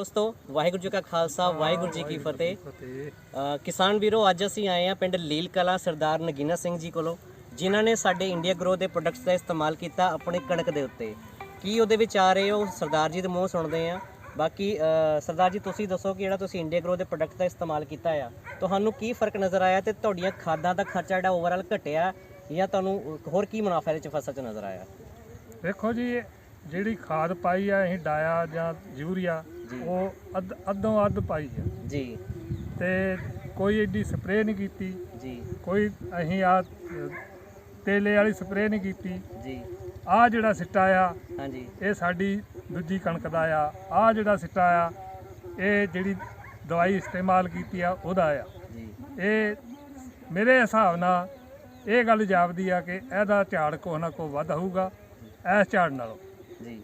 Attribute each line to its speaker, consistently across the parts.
Speaker 1: ਦੋਸਤੋ ਵਾਹਿਗੁਰੂ ਜੀ ਕਾ ਖਾਲਸਾ ਵਾਹਿਗੁਰੂ ਜੀ ਕੀ ਫਤਿਹ। ਅ, ਕਿਸਾਨ ਵੀਰੋ ਅੱਜ ਅਸੀਂ ਆਏ ਆ ਪਿੰਡ ਲੀਲ ਕਲਾ ਸਰਦਾਰ ਨਗੀਨਾ ਸਿੰਘ ਜੀ ਕੋਲੋਂ ਜਿਨ੍ਹਾਂ ਨੇ ਸਾਡੇ ਇੰਡੀਆ ਗਰੋ ਦੇ ਪ੍ਰੋਡਕਟਸ ਦਾ ਇਸਤੇਮਾਲ ਕੀਤਾ ਆਪਣੀ ਕਣਕ ਦੇ ਉੱਤੇ। ਕੀ ਉਹਦੇ ਵਿੱਚ ਆ ਰਹੇ ਹੋ? ਸਰਦਾਰ ਜੀ ਦੇ ਮੂੰਹ ਸੁਣਦੇ ਆ ਬਾਕੀ ਅ, ਸਰਦਾਰ ਜੀ ਤੁਸੀਂ ਦੱਸੋ ਕਿ ਜਿਹੜਾ ਤੁਸੀਂ ਇੰਡੀਆ ਗਰੋ ਦੇ ਪ੍ਰੋਡਕਟ ਦਾ ਇਸਤੇਮਾਲ ਕੀਤਾ ਆ ਤੁਹਾਨੂੰ ਕੀ ਫ਼ਰਕ ਨਜ਼ਰ ਆਇਆ ਤੇ ਤੁਹਾਡੀਆਂ ਖਾਦਾਂ ਦਾ ਖਰਚਾ ਜਿਹੜਾ ਓਵਰਆਲ ਘਟਿਆ ਜਾਂ ਤੁਹਾਨੂੰ ਹੋਰ ਕੀ ਮੁਨਾਫਾ ਇਹਦੇ ਚ ਫਸਲ ਚ ਨਜ਼ਰ ਆਇਆ?
Speaker 2: ਵੇਖੋ ਜੀ ਜਿਹੜੀ ਖਾਦ ਪਾਈ ਆ ਅਸੀਂ ਡਾਇਆ ਜਾਂ ਯੂਰੀਆ ਉਹ ਅੱਧ ਅੱਧੋਂ ਅੱਧ ਪਾਈ ਆ।
Speaker 1: ਜੀ।
Speaker 2: ਤੇ ਕੋਈ ਏਡੀ ਸਪਰੇਅ ਨਹੀਂ ਕੀਤੀ।
Speaker 1: ਜੀ।
Speaker 2: ਕੋਈ ਅਸੀਂ ਆ ਤੇਲੇ ਵਾਲੀ ਸਪਰੇਅ ਨਹੀਂ ਕੀਤੀ।
Speaker 1: ਜੀ।
Speaker 2: ਆ ਜਿਹੜਾ ਸਿੱਟਾ ਆ
Speaker 1: ਹਾਂਜੀ।
Speaker 2: ਇਹ ਸਾਡੀ ਦੂਜੀ ਕਣਕ ਦਾ ਆ। ਆ ਜਿਹੜਾ ਸਿੱਟਾ ਆ ਇਹ ਜਿਹੜੀ ਦਵਾਈ ਇਸਤੇਮਾਲ ਕੀਤੀ ਆ ਉਹਦਾ ਆ।
Speaker 1: ਜੀ।
Speaker 2: ਇਹ ਮੇਰੇ ਹਿਸਾਬ ਨਾਲ ਇਹ ਗੱਲ ਜਾਪਦੀ ਆ ਕਿ ਇਹਦਾ ਝਾੜ ਕੋ ਨਾ ਕੋ ਵੱਧ ਹੋਊਗਾ ਇਸ ਝਾੜ ਨਾਲੋਂ।
Speaker 1: ਜੀ।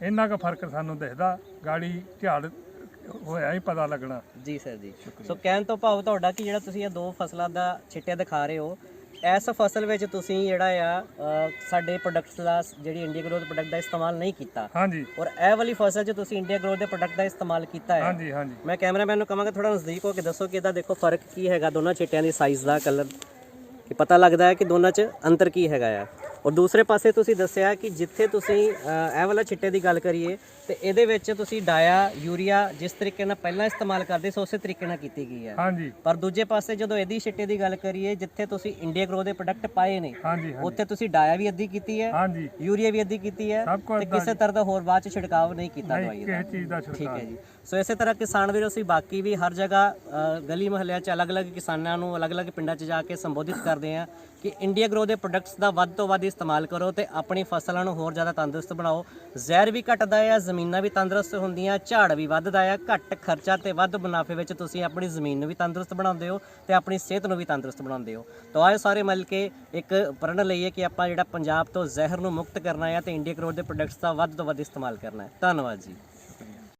Speaker 2: ਇੰਨਾ ਕੁ ਫ਼ਰਕ ਸਾਨੂੰ ਦਿਖਦਾ ਗਾੜੀ ਝਾੜ ਹੋਇਆ ਹੀ ਪਤਾ ਲੱਗਣਾ।
Speaker 1: ਜੀ ਸਰ ਜੀ। ਸੋ ਕਹਿਣ ਤੋਂ ਭਾਵ ਤੁਹਾਡਾ ਕਿ ਜਿਹੜਾ ਤੁਸੀਂ ਇਹ ਦੋ ਫਸਲਾਂ ਦਾ ਛਿੱਟਿਆ ਦਿਖਾ ਰਹੇ ਹੋ ਇਸ ਫਸਲ ਵਿੱਚ ਤੁਸੀਂ ਜਿਹੜਾ ਆ ਅ, ਸਾਡੇ ਪ੍ਰੋਡਕਟਸ ਦਾ ਜਿਹੜੀ ਇੰਡੀਆ ਗਰੋਥ ਪ੍ਰੋਡਕਟ ਦਾ ਇਸਤੇਮਾਲ ਨਹੀਂ ਕੀਤਾ।
Speaker 2: ਹਾਂਜੀ।
Speaker 1: ਔਰ ਇਹ ਵਾਲੀ ਫਸਲ 'ਚ ਤੁਸੀਂ ਇੰਡੀਆ ਗਰੋਥ ਦੇ ਪ੍ਰੋਡਕਟ ਦਾ ਇਸਤੇਮਾਲ ਕੀਤਾ ਹੈ।
Speaker 2: ਹਾਂਜੀ ਹਾਂਜੀ।
Speaker 1: ਮੈਂ ਕੈਮਰਾਮੈਨ ਨੂੰ ਕਹਾਂਗਾ ਥੋੜਾ ਨਜ਼ਦੀਕ ਹੋ ਕੇ ਦੱਸੋ ਕਿ ਇਹਦਾ ਦੇਖੋ ਫ਼ਰਕ ਕੀ ਹੈਗਾ ਦੋਨਾਂ ਛਿੱਟਿਆਂ ਦੀ ਸਾਈਜ਼ ਦਾ ਕਲਰ ਕਿ ਪਤਾ ਲੱਗਦਾ ਹੈ ਕਿ ਦੋਨਾਂ 'ਚ ਅੰਤਰ ਕੀ ਹੈਗਾ ਆ। ਔਰ ਦੂਸਰੇ ਪਾਸੇ ਤੁਸੀਂ ਦੱਸਿਆ ਕਿ ਜਿੱਥੇ ਤੁਸੀਂ ਇਹ ਵਾਲਾ ਛਿੱਟੇ ਦੀ ਗੱਲ ਕਰੀਏ ਤੇ ਇਹਦੇ ਵਿੱਚ ਤੁਸੀਂ ਡਾਇਆ ਯੂਰੀਆ ਜਿਸ ਤਰੀਕੇ ਨਾਲ ਪਹਿਲਾਂ ਇਸਤੇਮਾਲ ਕਰਦੇ ਸੀ ਉਸੇ ਤਰੀਕੇ ਨਾਲ ਕੀਤੀ ਗਈ ਹੈ।
Speaker 2: ਹਾਂਜੀ।
Speaker 1: ਪਰ ਦੂਜੇ ਪਾਸੇ ਜਦੋਂ ਇਹਦੀ ਛਿੱਟੇ ਦੀ ਗੱਲ ਕਰੀਏ ਜਿੱਥੇ ਤੁਸੀਂ ਇੰਡੀਆ ਗਰੋ ਦੇ ਪ੍ਰੋਡਕਟ ਪਾਏ ਨੇ
Speaker 2: ਹਾਂਜੀ
Speaker 1: ਉੱਥੇ ਤੁਸੀਂ ਡਾਇਆ ਵੀ ਅੱਧੀ ਕੀਤੀ ਹੈ
Speaker 2: ਹਾਂਜੀ।
Speaker 1: ਯੂਰੀਆ ਵੀ ਅੱਧੀ ਕੀਤੀ ਹੈ ਤੇ ਕਿਸੇ ਤਰ੍ਹਾਂ ਦਾ ਹੋਰ ਬਾਅਦ ਚ ਛਿੜਕਾਵ ਨਹੀਂ ਕੀਤਾ ਦਵਾਈ ਦਾ।
Speaker 2: ਕਿਸੇ ਚੀਜ਼ ਦਾ
Speaker 1: ਠੀਕ ਹੈ ਜੀ। ਸੋ ਇਸੇ ਤਰ੍ਹਾਂ ਕਿਸਾਨ ਵੀਰੋ ਅਸੀਂ ਬਾਕੀ ਵੀ ਹਰ ਜਗ੍ਹਾ ਗਲੀ ਮੁਹੱਲਿਆਂ 'ਚ ਅਲੱਗ-ਅਲੱਗ ਕਿਸਾਨਾਂ ਨੂੰ ਅਲੱਗ-ਅਲੱਗ ਪਿੰਡਾਂ 'ਚ ਜਾ ਕੇ ਸੰਬੋਧਿਤ ਕਰਦੇ ਆ ਕਿ ਇੰਡੀਆ ਗਰੋ ਦੇ ਪ੍ਰੋਡਕਟਸ ਦਾ ਵੱਧ ਤੋਂ ਵੱਧ ਇਸਤੇਮਾਲ ਕਰੋ ਤੇ ਆਪਣੀ ਫਸਲਾਂ ਨੂੰ ਹੋਰ ਜ਼ਿਆਦਾ ਤੰਦਰੁਸਤ ਬਣਾਓ। ਜ਼ਹਿਰ ਵੀ ਘਟਦਾ ਆ, ਜ਼ਮੀਨਾਂ ਵੀ ਤੰਦਰੁਸਤ ਹੁੰਦੀਆਂ, ਝਾੜ ਵੀ ਵੱਧਦਾ ਆ। ਘੱਟ ਖਰਚਾ ਤੇ ਵੱਧ ਮੁਨਾਫੇ ਵਿੱਚ ਤੁਸੀਂ ਆਪਣੀ ਜ਼ਮੀਨ ਨੂੰ ਵੀ ਤੰਦਰੁਸਤ ਬਣਾਉਂਦੇ ਹੋ ਤੇ ਆਪਣੀ ਸਿਹਤ ਨੂੰ ਵੀ ਤੰਦਰੁਸਤ ਬਣਾਉਂਦੇ ਹੋ। ਤਾਂ ਆਏ ਸਾਰੇ ਮਿਲ ਕੇ ਇੱਕ ਪ੍ਰਣ ਲਈਏ ਕਿ ਆਪਾਂ ਜਿਹੜਾ ਪੰਜਾਬ ਤੋਂ ਜ਼ਹਿਰ ਨੂੰ ਮੁਕਤ ਕਰਨਾ ਹੈ ਤੇ ਇੰਡੀਆ ਗਰੋ ਦੇ ਪ੍ਰੋਡਕਟਸ ਦਾ ਵੱਧ ਤੋਂ ਵੱਧ ਇਸਤੇਮਾਲ ਕਰਨਾ ਹੈ। ਧੰਨਵਾਦ ਜੀ।